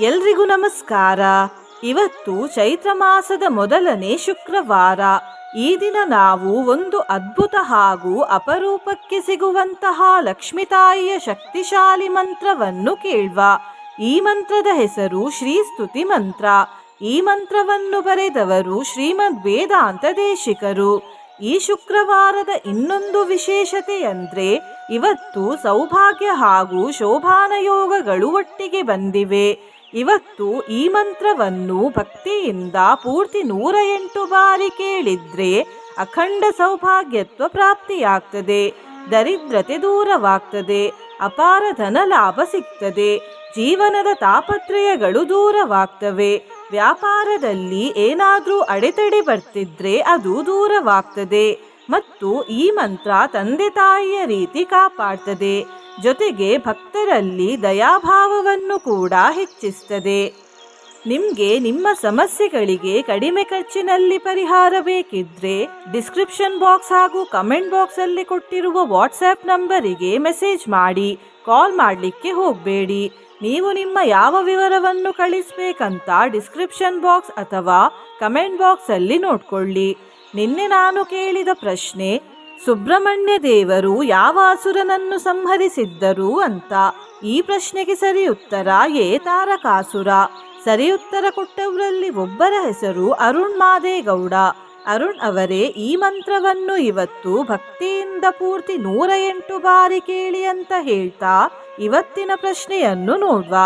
ಎಲ್ರಿಗೂ ನಮಸ್ಕಾರ. ಇವತ್ತು ಚೈತ್ರ ಮಾಸದ ಮೊದಲನೇ ಶುಕ್ರವಾರ. ಈ ದಿನ ನಾವು ಒಂದು ಅದ್ಭುತ ಹಾಗೂ ಅಪರೂಪಕ್ಕೆ ಸಿಗುವಂತಹ ಲಕ್ಷ್ಮಿತಾಯಿಯ ಶಕ್ತಿಶಾಲಿ ಮಂತ್ರವನ್ನು ಕೇಳುವ. ಈ ಮಂತ್ರದ ಹೆಸರು ಶ್ರೀ ಸ್ತುತಿ ಮಂತ್ರ. ಈ ಮಂತ್ರವನ್ನು ಬರೆದವರು ಶ್ರೀಮದ್ ವೇದಾಂತ ದೇಶಿಕರು. ಈ ಶುಕ್ರವಾರದ ಇನ್ನೊಂದು ವಿಶೇಷತೆ ಅಂದ್ರೆ ಇವತ್ತು ಸೌಭಾಗ್ಯ ಹಾಗೂ ಶೋಭಾನಯೋಗಗಳು ಒಟ್ಟಿಗೆ ಬಂದಿವೆ. ಇವತ್ತು ಈ ಮಂತ್ರವನ್ನು ಭಕ್ತಿಯಿಂದ ಪೂರ್ತಿ ನೂರ ಎಂಟು ಬಾರಿ ಕೇಳಿದ್ರೆ ಅಖಂಡ ಸೌಭಾಗ್ಯತ್ವ ಪ್ರಾಪ್ತಿಯಾಗ್ತದೆ, ದರಿದ್ರತೆ ದೂರವಾಗ್ತದೆ, ಅಪಾರ ಧನ ಲಾಭ ಸಿಗ್ತದೆ, ಜೀವನದ ತಾಪತ್ರಯಗಳು ದೂರವಾಗ್ತವೆ, ವ್ಯಾಪಾರದಲ್ಲಿ ಏನಾದರೂ ಅಡೆತಡೆ ಬರ್ತಿದ್ರೆ ಅದು ದೂರವಾಗ್ತದೆ ಮತ್ತು ಈ ಮಂತ್ರ ತಂದೆ ತಾಯಿಯ ರೀತಿ ಕಾಪಾಡ್ತದೆ. ಜೊತೆಗೆ ಭಕ್ತರಲ್ಲಿ ದಯಾಭಾವವನ್ನು ಕೂಡ ಹೆಚ್ಚಿಸ್ತದೆ. ನಿಮಗೆ ನಿಮ್ಮ ಸಮಸ್ಯೆಗಳಿಗೆ ಕಡಿಮೆ ಖರ್ಚಿನಲ್ಲಿ ಪರಿಹಾರ ಬೇಕಿದ್ರೆ ಡಿಸ್ಕ್ರಿಪ್ಷನ್ ಬಾಕ್ಸ್ ಹಾಗೂ ಕಮೆಂಟ್ ಬಾಕ್ಸಲ್ಲಿ ಕೊಟ್ಟಿರುವ ವಾಟ್ಸ್ಆ್ಯಪ್ ನಂಬರಿಗೆ ಮೆಸೇಜ್ ಮಾಡಿ, ಕಾಲ್ ಮಾಡಲಿಕ್ಕೆ ಹೋಗಬೇಡಿ. ನೀವು ನಿಮ್ಮ ಯಾವ ವಿವರವನ್ನು ಕಳಿಸ್ಬೇಕಂತ ಡಿಸ್ಕ್ರಿಪ್ಷನ್ ಬಾಕ್ಸ್ ಅಥವಾ ಕಮೆಂಟ್ ಬಾಕ್ಸಲ್ಲಿ ನೋಡಿಕೊಳ್ಳಿ. ನೋಡ್ಕೊಳ್ಳಿ ನಿನ್ನೆ ನಾನು ಕೇಳಿದ ಪ್ರಶ್ನೆ ಸುಬ್ರಹ್ಮಣ್ಯ ದೇವರು ಯಾವ ಅಸುರನನ್ನು ಸಂಹರಿಸಿದ್ದರು ಅಂತ ಈ ಪ್ರಶ್ನೆಗೆ ಸರಿ ಉತ್ತರ ಏ ತಾರಕಾಸುರ. ಸರಿ ಉತ್ತರ ಕೊಟ್ಟವರಲ್ಲಿ ಒಬ್ಬರ ಹೆಸರು ಅರುಣ್ ಮಾದೇಗೌಡ. ಅರುಣ್ ಅವರೇ ಈ ಮಂತ್ರವನ್ನು ಇವತ್ತು ಭಕ್ತಿಯಿಂದ ಪೂರ್ತಿ ನೂರ ಎಂಟು ಬಾರಿ ಕೇಳಿ ಅಂತ ಹೇಳ್ತಾ ಇವತ್ತಿನ ಪ್ರಶ್ನೆಯನ್ನು ನೋಡುವ.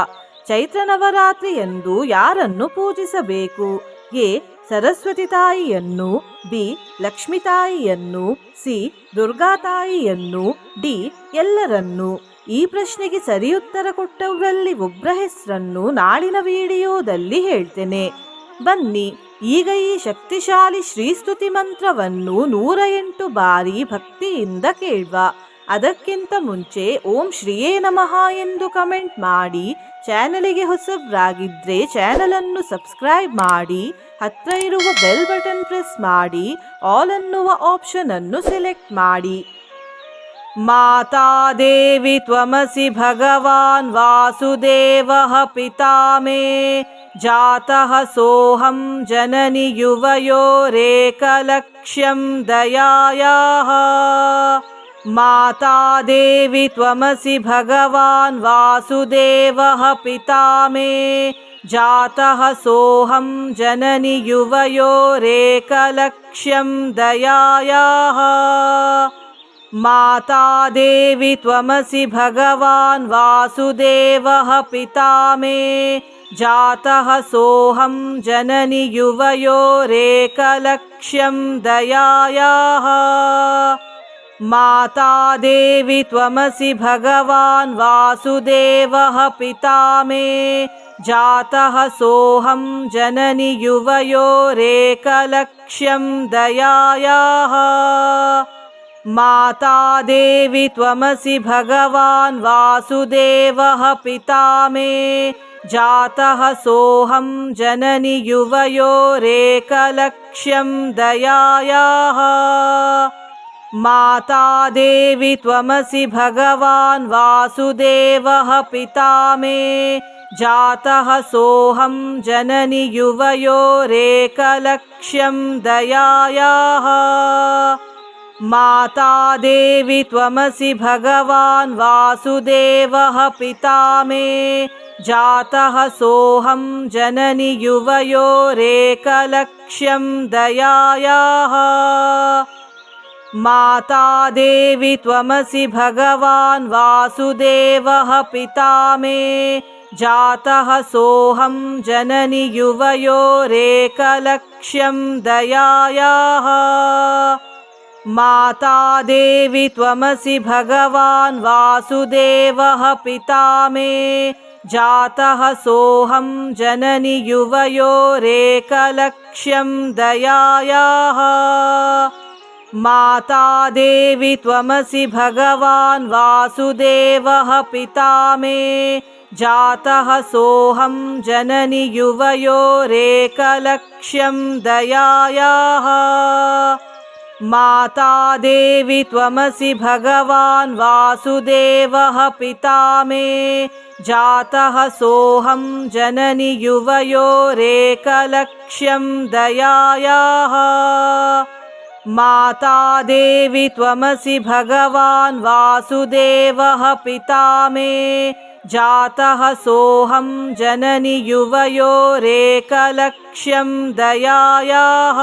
ಚೈತ್ರ ನವರಾತ್ರಿ ಎಂದು ಯಾರನ್ನು ಪೂಜಿಸಬೇಕು? ಎ ಸರಸ್ವತಿ ತಾಯಿಯನ್ನು, ಬಿ ಲಕ್ಷ್ಮಿ ತಾಯಿಯನ್ನು, ಸಿ ದುರ್ಗಾ ತಾಯಿಯನ್ನು, ಡಿ ಎಲ್ಲರನ್ನು. ಈ ಪ್ರಶ್ನೆಗೆ ಸರಿ ಉತ್ತರ ಕೊಟ್ಟವರಲ್ಲಿ ಒಬ್ಬರ ಹೆಸರನ್ನು ನಾಳಿನ ವಿಡಿಯೋದಲ್ಲಿ ಹೇಳ್ತೇನೆ. ಬನ್ನಿ, ಈಗ ಈ ಶಕ್ತಿಶಾಲಿ ಶ್ರೀಸ್ತುತಿ ಮಂತ್ರವನ್ನು ನೂರ ಎಂಟು ಬಾರಿ ಭಕ್ತಿಯಿಂದ ಕೇಳುವ. ಅದಕ್ಕಿಂತ ಮುಂಚೆ ಓಂ ಶ್ರೀಯೇ ನಮಃ ಎಂದು ಕಮೆಂಟ್ ಮಾಡಿ, ಚಾನಲಿಗೆ ಹೊಸಬ್ರಾಗಿದ್ರೆ ಚಾನಲನ್ನು ಸಬ್ಸ್ಕ್ರೈಬ್ ಮಾಡಿ ಹತ್ತಿರ ಇರುವ ಬೆಲ್ ಬಟನ್ ಪ್ರೆಸ್ ಮಾಡಿ, ಆಲ್ ಅನ್ನುವ ಆಪ್ಷನ್ ಅನ್ನು ಸೆಲೆಕ್ಟ್ ಮಾಡಿ. ಮಾತಾ ದೇವಿ ತ್ವಮಸಿ ಭಗವಾನ್ ವಾಸುದೇವ ಪಿತಾಮೇ, ಜಾತಃ ಸೋಹಂ ಜನನಿ ಯುವಯೋರೇಕಲಕ್ಷ್ಯಂ ದಯಾಯಾಃ माता देवि त्वमसि भगवान् वासुदेवः पिता मे जातः सोऽहं जननि युवयोरेकलक्ष्यं दयायाः। माता देवि त्वमसि भगवान् वासुदेवः पिता मे जातः सोऽहं जननि युवयोरेकलक्ष्यं दयायाः माता देवि त्वमसि भगवान् वासुदेवः पिता मे। जातः सोऽहं जननि युवयोरेकलक्ष्यं दयायाः। माता देवि त्वमसि भगवान् वासुदेवः पिता मे। जातः सोऽहं जननि युवयोरेकलक्ष्यं दयायाः माता देवि त्वमसि भगवान् वासुदेवः पिता मे जातः सोऽहं जननि युवयोरेकलक्ष्यं दयायाः। माता देवि त्वमसि भगवान् वासुदेवः पिता मे जातः सोऽहं जननि युवयोरेकलक्ष्यं दयायाः माता देवि त्वमसि भगवान् वासुदेवः पिता मे जातः सोऽहं जननि युवयोरेकलक्ष्यं दयायाः। माता देवि त्वमसि भगवान् वासुदेवः पिता मे जातः सोऽहं जननि युवयोरेकलक्ष्यं दयायाः माता देवि त्वमसि भगवान् वासुदेवः पिता मे जातः सोऽहं जननि युवयोरेकलक्ष्यं दयायाः। माता देवि त्वमसि भगवान् वासुदेवः पिता मे जातः सोऽहं जननि युवयोरेकलक्ष्यं दयायाः माता देवि त्वमसि भगवान् वासुदेवः पिता मे जातः सोऽहं जननि युवयोरेकलक्ष्यं दयायाः।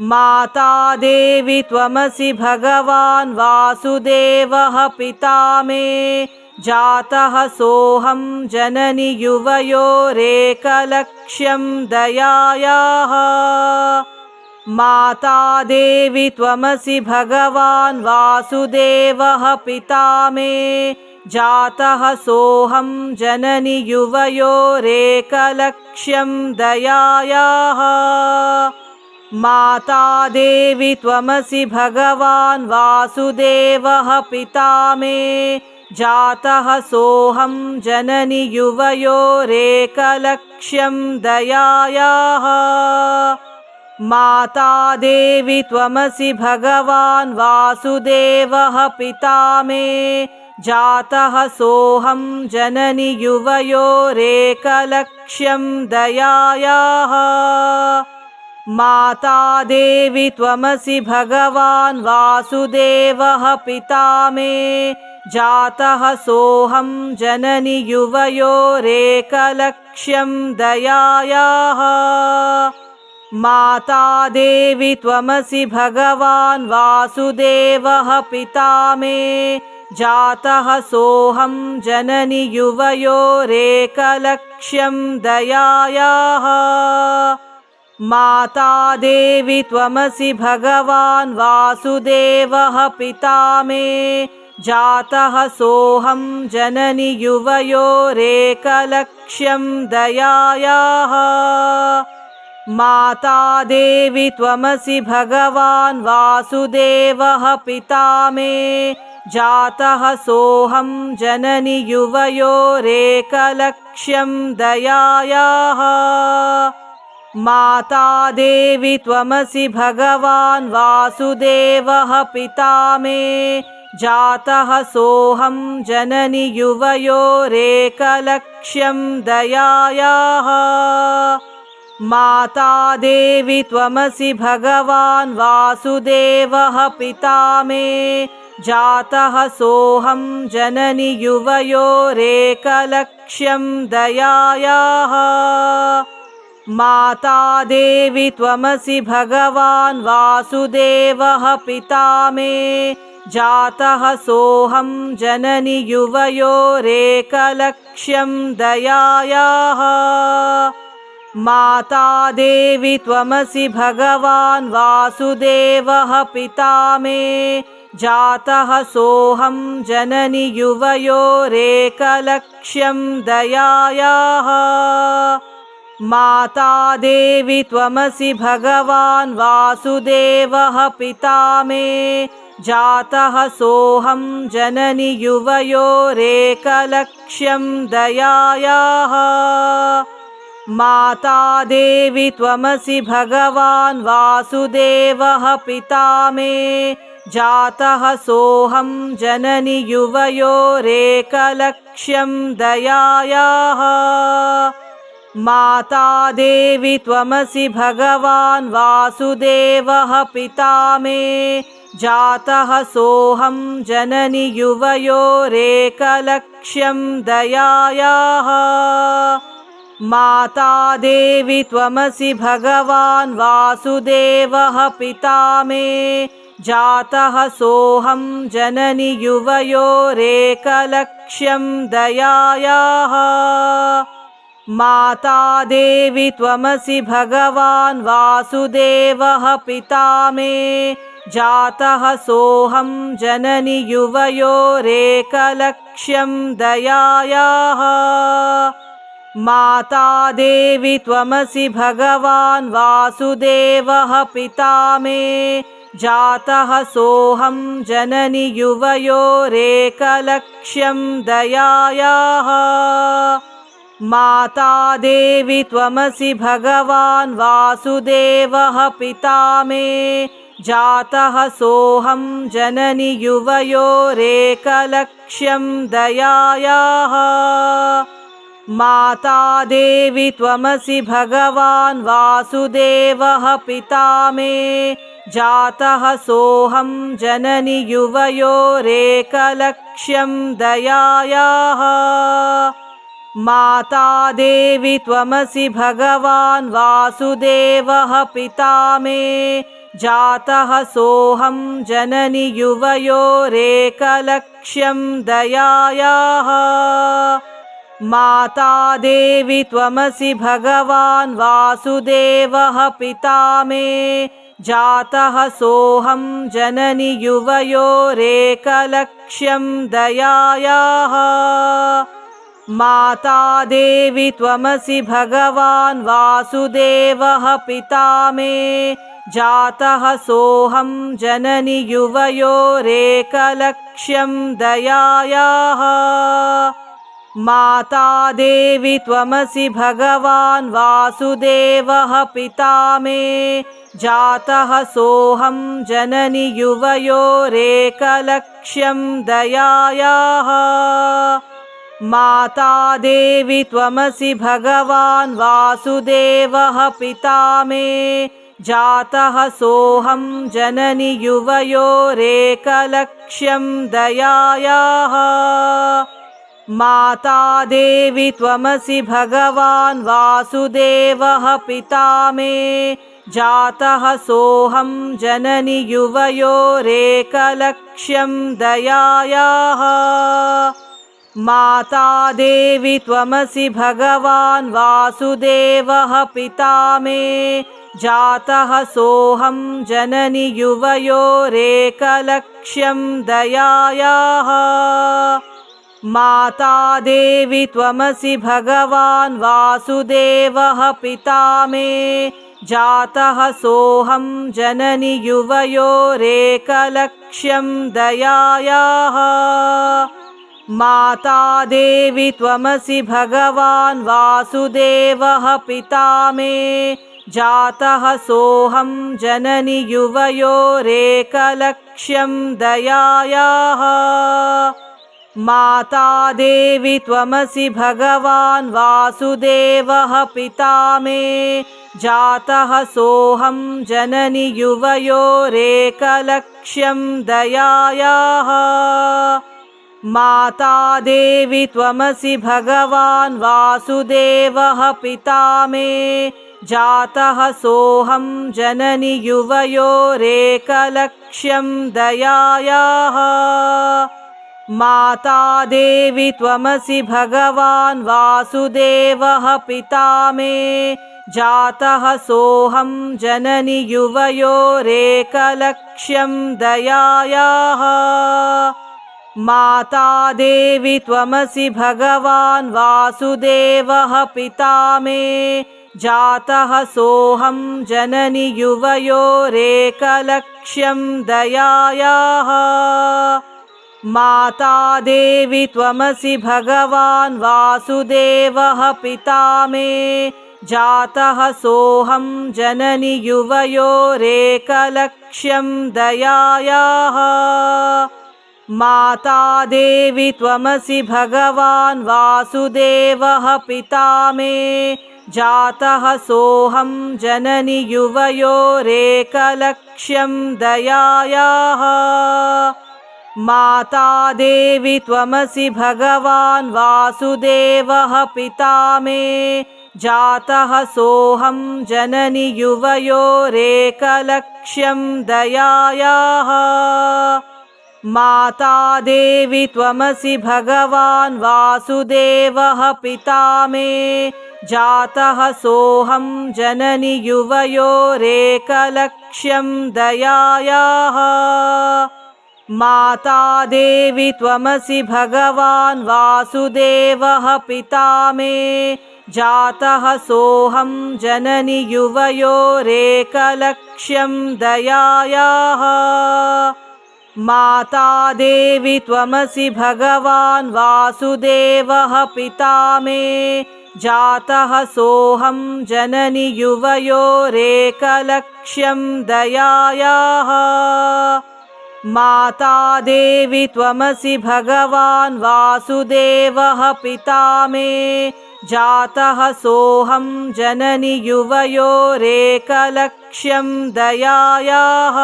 माता देवि त्वमसि भगवान् वासुदेवः पिता मे जातः सोऽहं जननि युवयोरेकलक्ष्यं दयायाः माता देवि त्वमसि भगवान् वासुदेवः पिता मे। जातः सोऽहं जननि युवयोरेकलक्ष्यं दयायाः। माता देवि त्वमसि भगवान् वासुदेवः पिता मे। जातः सोऽहं जननि युवयोरेकलक्ष्यं दयायाः माता देवि त्वमसि भगवान् वासुदेवः पिता मे जातः सोऽहं जननि युवयोरेकलक्ष्यं दयायाः। माता देवि त्वमसि भगवान् वासुदेवः पिता मे जातः सोऽहं जननि युवयोरेकलक्ष्यं दयायाः माता देवि त्वमसि भगवान् वासुदेवः पिता मे जातः सोऽहं जननि युवयोरेकलक्ष्यं दयायाः। माता देवि त्वमसि भगवान् वासुदेवः पिता मे जातः सोऽहं जननि युवयोरेकलक्ष्यं दयायाः माता देवि त्वमसि भगवान् वासुदेवः पिता मे जातः सोऽहं जननि युवयोरेकलक्ष्यं दयायाः। माता देवि त्वमसि भगवान् वासुदेवः पिता मे जातः सोऽहं जननि युवयोरेकलक्ष्यं दयायाः माता देवि त्वमसि भगवान् वासुदेवः पिता मे जातः सोऽहं जननि युवयोरेकलक्ष्यं दयायाः। माता देवि त्वमसि भगवान् वासुदेवः पिता मे जातः सोऽहं जननि युवयोरेकलक्ष्यं दयायाः माता देवि त्वमसि भगवान् वासुदेवः पिता मे। जातः सोऽहं जननि युवयोरेकलक्ष्यं दयायाः। माता देवि त्वमसि भगवान् वासुदेवः पिता मे। जातः सोऽहं जननि युवयोरेकलक्ष्यं दयायाः माता देवि त्वमसि भगवान् वासुदेवः पिता मे। जातः सोऽहं जननि युवयोरेकलक्ष्यं दयायाः। माता देवि त्वमसि भगवान् वासुदेवः पिता मे। जातः सोऽहं जननि युवयोरेकलक्ष्यं दयायाः माता देवि त्वमसि भगवान् वासुदेवः पिता मे। जातः सोऽहं जननि युवयोरेकलक्ष्यं दयायाः। माता देवि त्वमसि भगवान् वासुदेवः पिता मे। जातः सोऽहं जननि युवयोरेकलक्ष्यं दयायाः माता देवि त्वमसि भगवान् वासुदेवः पिता मे। जातः सोऽहं जननि युवयोरेकलक्ष्यं दयायाः। माता देवि त्वमसि भगवान् वासुदेवः पिता मे। जातः सोऽहं जननि युवयोरेकलक्ष्यं दयायाः माता देवि त्वमसि भगवान् वासुदेवः पिता मे जातः सोऽहं जननि युवयोरेकलक्ष्यं दयायाः। माता देवि त्वमसि भगवान् वासुदेवः पिता मे जातः सोऽहं जननि युवयोरेकलक्ष्यं दयायाः माता देवि त्वमसि भगवान् वासुदेवः पिता मे जातः सोऽहं जननि युवयोरेकलक्ष्यं दयायाः। माता देवि त्वमसि भगवान् वासुदेवः पिता मे जातः सोऽहं जननि युवयोरेकलक्ष्यं दयायाः माता देवि त्वमसि भगवान् वासुदेवः पिता मे। जातः सोऽहं जननि युवयोरेकलक्ष्यं दयायाः। माता देवि त्वमसि भगवान् वासुदेवः पिता मे। जातः सोऽहं जननि युवयोरेकलक्ष्यं दयायाः माता देवि त्वमसि भगवान् वासुदेवः पिता मे जातः सोऽहं जननि युवयोरेकलक्ष्यं दयायाः। माता देवि त्वमसि भगवान् वासुदेवः पिता मे जातः सोऽहं जननि युवयोरेकलक्ष्यं दयायाः माता देवि त्वमसि भगवान् वासुदेवः पिता मे जातः सोऽहं जननि युवयोरेकलक्ष्यं दयायाः। माता देवि त्वमसि भगवान् वासुदेवः पिता मे जातः सोऽहं जननि युवयोरेकलक्ष्यं दयायाः माता देवि त्वमसि भगवान् वासुदेवः पिता मे। जातः सोऽहं जननि युवयोरेकलक्ष्यं दयायाः। माता देवि त्वमसि भगवान् वासुदेवः पिता मे। जातः सोऽहं जननि युवयोरेकलक्ष्यं दयायाः माता देवि त्वमसि भगवान् वासुदेवः पिता मे जातः सोऽहं जननि युवयोरेकलक्ष्यं दयायाः। माता देवि त्वमसि भगवान् वासुदेवः पिता मे जातः सोऽहं जननि युवयोरेकलक्ष्यं दयायाः माता देवि त्वमसि भगवान् वासुदेवः पिता मे जातः सोऽहं जननि युवयोरेकलक्ष्यं दयायाः। माता देवि त्वमसि भगवान् वासुदेवः पिता मे जातः सोऽहं जननि युवयोरेकलक्ष्यं दयायाः माता देवि त्वमसि भगवान् वासुदेवः पिता मे। जातः सोऽहं जननि युवयोरेकलक्ष्यं दयायाः। माता देवि त्वमसि भगवान् वासुदेवः पिता मे। जातः सोऽहं जननि युवयोरेकलक्ष्यं दयायाः माता देवि त्वमसि भगवान् वासुदेवः पिता मे जातः सोऽहं जननि युवयोरेकलक्ष्यं दयायाः। माता देवि त्वमसि भगवान् वासुदेवः पिता मे जातः सोऽहं जननि युवयोरेकलक्ष्यं दयायाः माता देवि त्वमसि भगवान् वासुदेवः पिता मे जातः सोऽहं जननि युवयोरेकलक्ष्यं दयायाः।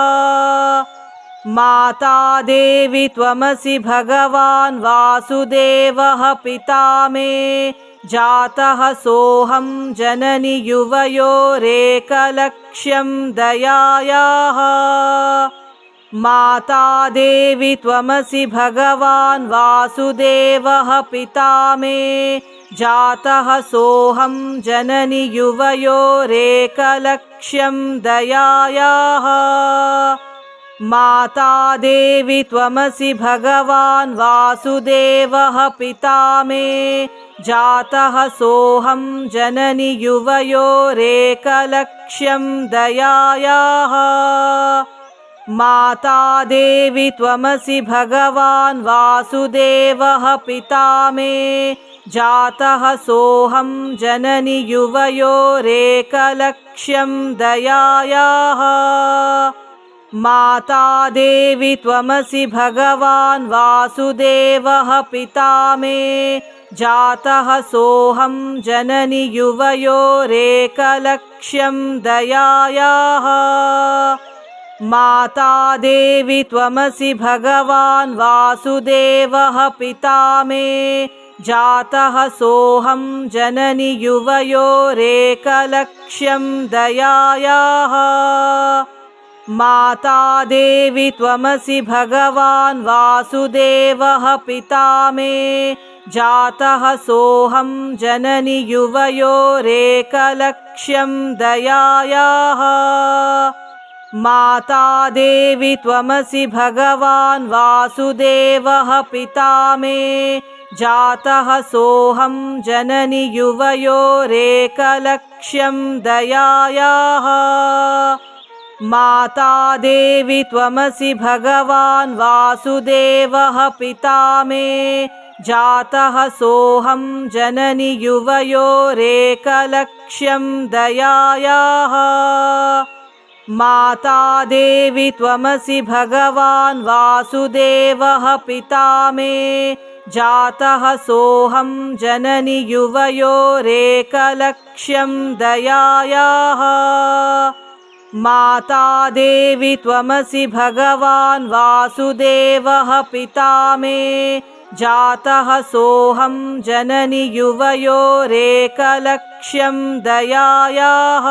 माता देवि त्वमसि भगवान् वासुदेवः पिता मे जातः सोऽहं जननि युवयोरेकलक्ष्यं दयायाः माता देवि त्वमसि भगवान् वासुदेवः पिता मे। जातः सोऽहं जननि युवयोरेकलक्ष्यं दयायाः। माता देवि त्वमसि भगवान् वासुदेवः पिता मे। जातः सोऽहं जननि युवयोरेकलक्ष्यं दयायाः माता देवि त्वमसि भगवान् वासुदेवः पिता मे जातः सोऽहं जननि युवयोरेकलक्ष्यं दयायाः। माता देवि त्वमसि भगवान् वासुदेवः पिता मे जातः सोऽहं जननि युवयोरेकलक्ष्यं दयायाः माता देवि त्वमसि भगवान् वासुदेवः पिता मे जातः सोऽहं जननि युवयोरेकलक्ष्यं दयायाः। माता देवि त्वमसि भगवान् वासुदेवः पिता मे जातः सोऽहं जननि युवयोरेकलक्ष्यं दयायाः माता देवि त्वमसि भगवान् वासुदेवः पिता मे जातः सोऽहं जननि युवयोरेकलक्ष्यं दयायाः। माता देवि त्वमसि भगवान् वासुदेवः पिता मे जातः सोऽहं जननि युवयोरेकलक्ष्यं दयायाः माता देवि त्वमसि भगवान् वासुदेवः पिता मे जातः सोऽहं जननि युवयोरेकलक्ष्यं दयायाः। माता देवि त्वमसि भगवान् वासुदेवः पिता मे जातः सोऽहं जननि युवयोरेकलक्ष्यं दयायाः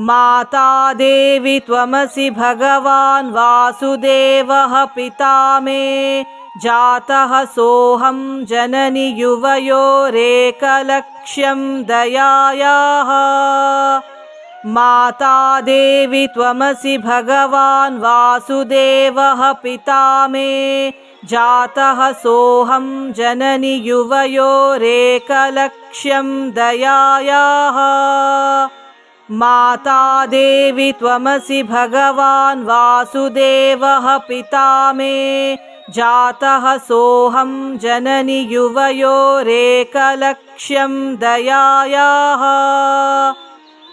माता देवि त्वमसि भगवान् वासुदेवः पिता मे। जातः सोऽहं जननि युवयोरेकलक्ष्यं दयायाः। माता देवि त्वमसि भगवान् वासुदेवः पिता मे। जातः सोऽहं जननि युवयोरेकलक्ष्यं दयायाः माता देवि त्वमसि भगवान् वासुदेवः पिता मे। जातः सोऽहं जननि युवयोरेकलक्ष्यं दयायाः।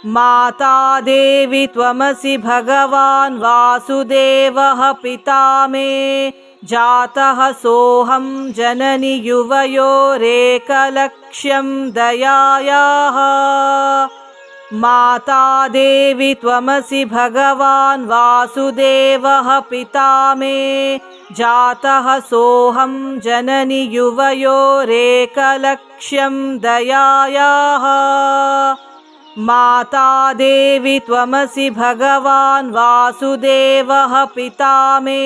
माता देवि त्वमसि भगवान् वासुदेवः पिता मे। जातः सोऽहं जननि युवयोरेकलक्ष्यं दयायाः माता देवि त्वमसि भगवान् वासुदेवः पिता मे जातः सोऽहं जननि युवयोरेकलक्ष्यं दयायाः। माता देवि त्वमसि भगवान् वासुदेवः पिता मे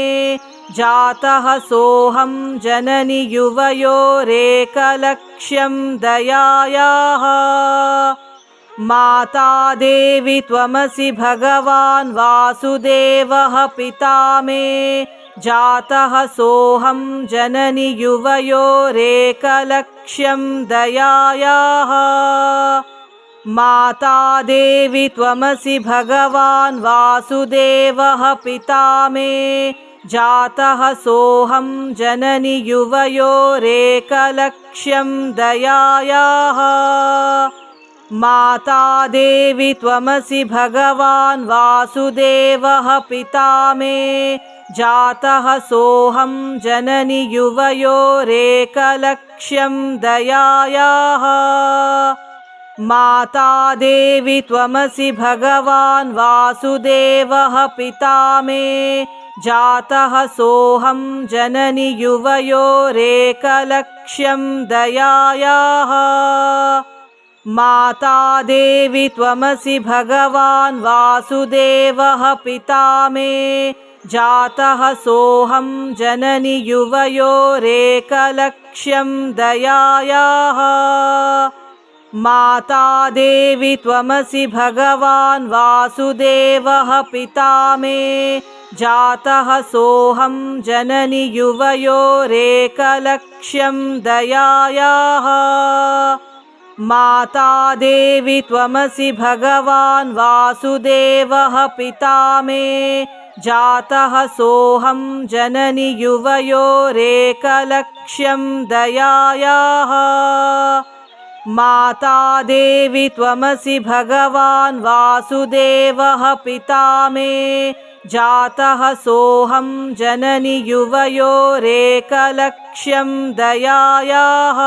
जातः सोऽहं जननि युवयोरेकलक्ष्यं दयायाः माता देवि त्वमसि भगवान् वासुदेवः पिता मे। जातः सोऽहं जननि युवयोरेकलक्ष्यं दयायाः। माता देवि त्वमसि भगवान् वासुदेवः पिता मे। जातः सोऽहं जननि युवयोरेकलक्ष्यं दयायाः माता देवि त्वमसि भगवान् वासुदेवः पिता मे जातः सोऽहं जननि युवयोरेकलक्ष्यं दयायाः। माता देवि त्वमसि भगवान् वासुदेवः पिता मे जातः सोऽहं जननि युवयोरेकलक्ष्यं दयायाः माता देवि त्वमसि भगवान् वासुदेवः पिता मे जातः सोऽहं जननि युवयोरेकलक्ष्यं दयायाः। माता देवि त्वमसि भगवान् वासुदेवः पिता मे जातः सोऽहं जननि युवयोरेकलक्ष्यं दयायाः माता देवि त्वमसि भगवान् वासुदेवः पिता मे। जातः सोऽहं जननि युवयोरेकलक्ष्यं दयायाः। माता देवि त्वमसि भगवान् वासुदेवः पिता मे। जातः सोऽहं जननि युवयोरेकलक्ष्यं दयायाः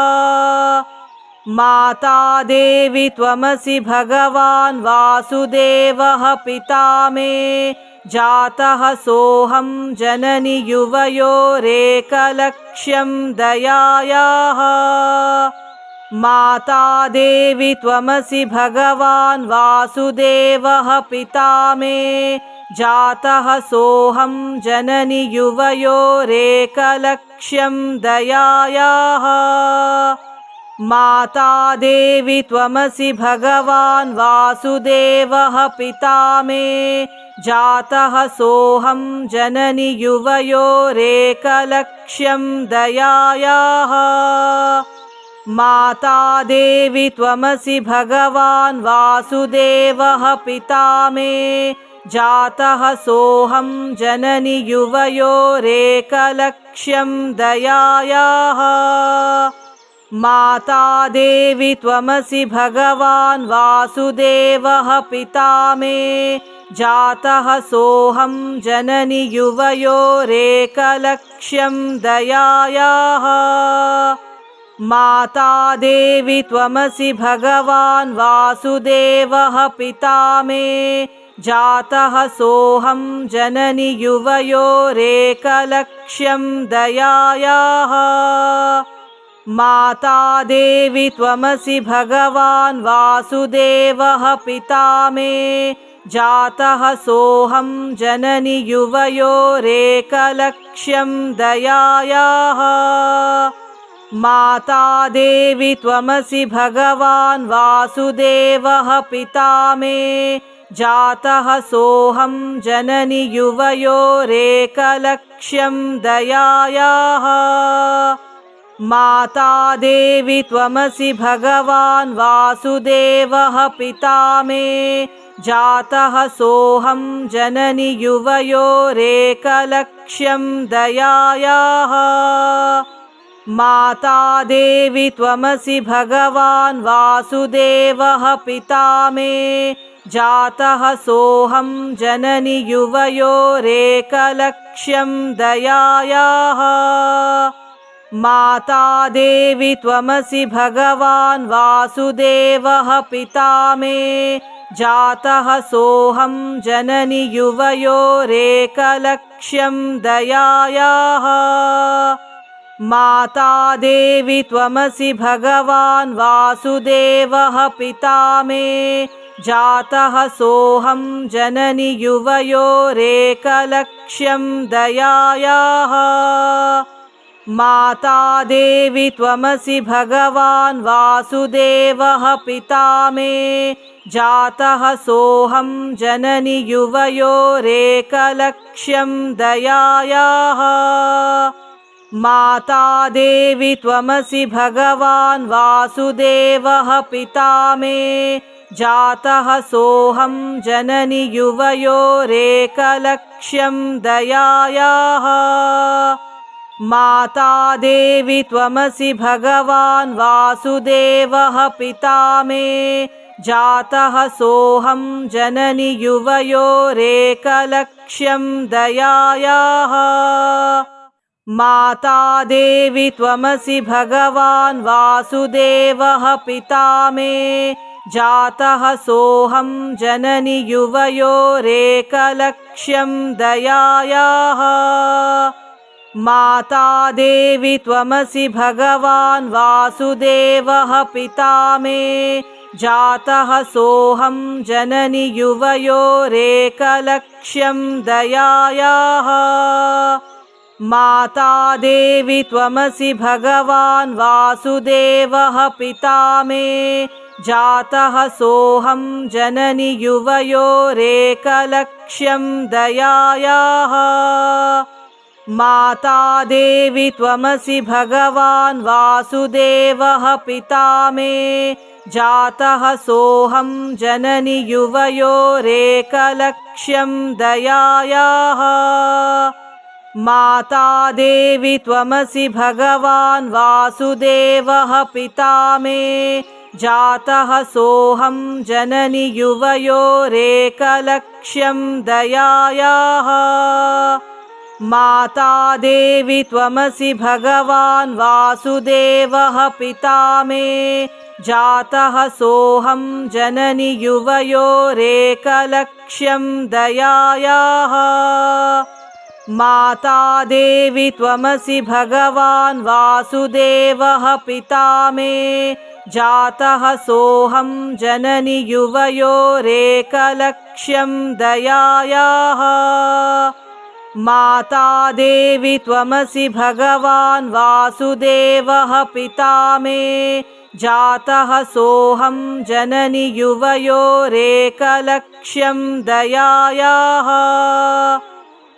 माता देवि त्वमसि भगवान् वासुदेवः पिता मे जातः सोऽहं जननि युवयोरेकलक्ष्यं दयायाः। माता देवि त्वमसि भगवान् वासुदेवः पिता मे जातः सोऽहं जननि युवयोरेकलक्ष्यं दयायाः माता देवि त्वमसि भगवान् वासुदेवः पिता मे जातः सोऽहं जननि युवयोरेकलक्ष्यं दयायाः। माता देवि त्वमसि भगवान् वासुदेवः पिता मे जातः सोऽहं जननि युवयोरेकलक्ष्यं दयायाः माता देवि त्वमसि भगवान् वासुदेवः पिता मे। जातः सोऽहं जननि युवयोरेकलक्ष्यं दयायाः। माता देवि त्वमसि भगवान् वासुदेवः पिता मे। जातः सोऽहं जननि युवयोरेकलक्ष्यं दयायाः माता देवि त्वमसि भगवान् वासुदेवः पिता मे जातः सोऽहं जननि युवयोरेकलक्ष्यं दयायाः। माता देवि त्वमसि भगवान् वासुदेवः पिता मे जातः सोऽहं जननि युवयोरेकलक्ष्यं दयायाः माता देवि त्वमसि भगवान् वासुदेवः पिता मे जातः सोऽहं जननि युवयोरेकलक्ष्यं दयायाः। माता देवि त्वमसि भगवान् वासुदेवः पिता मे जातः सोऽहं जननि युवयोरेकलक्ष्यं दयायाः माता देवि त्वमसि भगवान् वासुदेवः पिता मे। जातः सोऽहं जननि युवयोरेकलक्ष्यं दयायाः। माता देवि त्वमसि भगवान् वासुदेवः पिता मे। जातः सोऽहं जननि युवयोरेकलक्ष्यं दयायाः माता देवि त्वमसि भगवान् वासुदेवः पिता मे जातः सोऽहं जननि युवयोरेकलक्ष्यं दयायाः। माता देवि त्वमसि भगवान् वासुदेवः पिता मे जातः सोऽहं जननि युवयोरेकलक्ष्यं दयायाः माता देवि त्वमसि भगवान् वासुदेवः पिता मे जातः सोऽहं जननि युवयोरेकलक्ष्यं दयायाः। माता देवि त्वमसि भगवान् वासुदेवः पिता मे जातः सोऽहं जननि युवयोरेकलक्ष्यं दयायाः माता देवि त्वमसि भगवान् वासुदेवः पिता मे जातः सोऽहं जननि युवयोरेकलक्ष्यं दयायाः। माता देवि त्वमसि भगवान् वासुदेवः पिता मे जातः सोऽहं जननि युवयोरेकलक्ष्यं दयायाः माता देवि त्वमसि भगवान् वासुदेवः पिता मे जातः सोऽहं जननि युवयोरेकलक्ष्यं दयायाः। माता देवि त्वमसि भगवान् वासुदेवः पिता मे जातः सोऽहं जननि युवयोरेकलक्ष्यं दयायाः माता देवि त्वमसि भगवान् वासुदेवः पिता मे। जातः सोऽहं जननि युवयोरेकलक्ष्यं दयायाः। माता देवि त्वमसि भगवान् वासुदेवः पिता मे। जातः सोऽहं जननि युवयोरेकलक्ष्यं दयायाः माता देवि त्वमसि भगवान् वासुदेवः पिता मे। जातः सोऽहं जननि युवयोरेकलक्ष्यं दयायाः।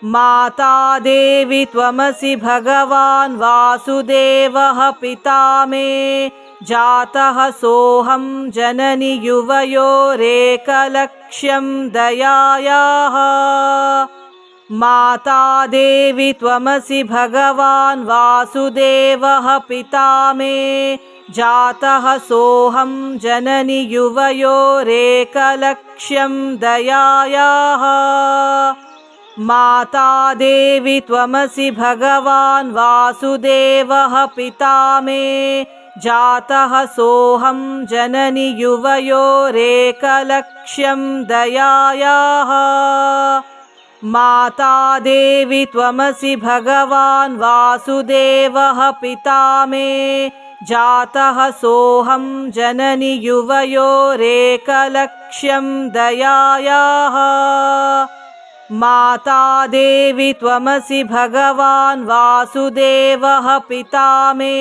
माता देवि त्वमसि भगवान् वासुदेवः पिता मे। जातः सोऽहं जननि युवयोरेकलक्ष्यं दयायाः माता देवि त्वमसि भगवान् वासुदेवः पिता मे जातः सोऽहं जननि युवयोरेकलक्ष्यं दयायाः। माता देवि त्वमसि भगवान् वासुदेवः पिता मे जातः सोऽहं जननि युवयोरेकलक्ष्यं दयायाः माता देवि त्वमसि भगवान् वासुदेवः पिता मे जातः सोऽहं जननि युवयोरेकलक्ष्यं दयायाः। माता देवि त्वमसि भगवान् वासुदेवः पिता मे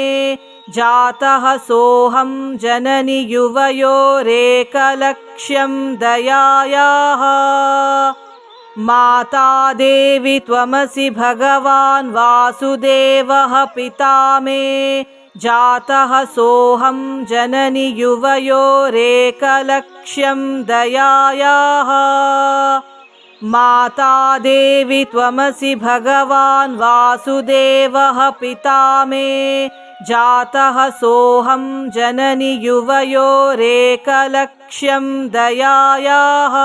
जातः सोऽहं जननि युवयोरेकलक्ष्यं दयायाः माता देवि त्वमसि भगवान् वासुदेवः पिता मे जातः सोऽहं जननि युवयोरेकलक्ष्यं दयायाः। माता देवि त्वमसि भगवान् वासुदेवः पिता मे जातः सोऽहं जननि युवयोरेकलक्ष्यं दयायाः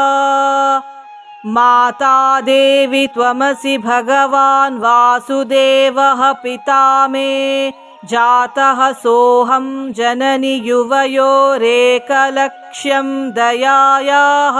माता देवि त्वमसि भगवान् वासुदेवः पिता मे जातः सोऽहं जननि युवयोरेकलक्ष्यं दयायाः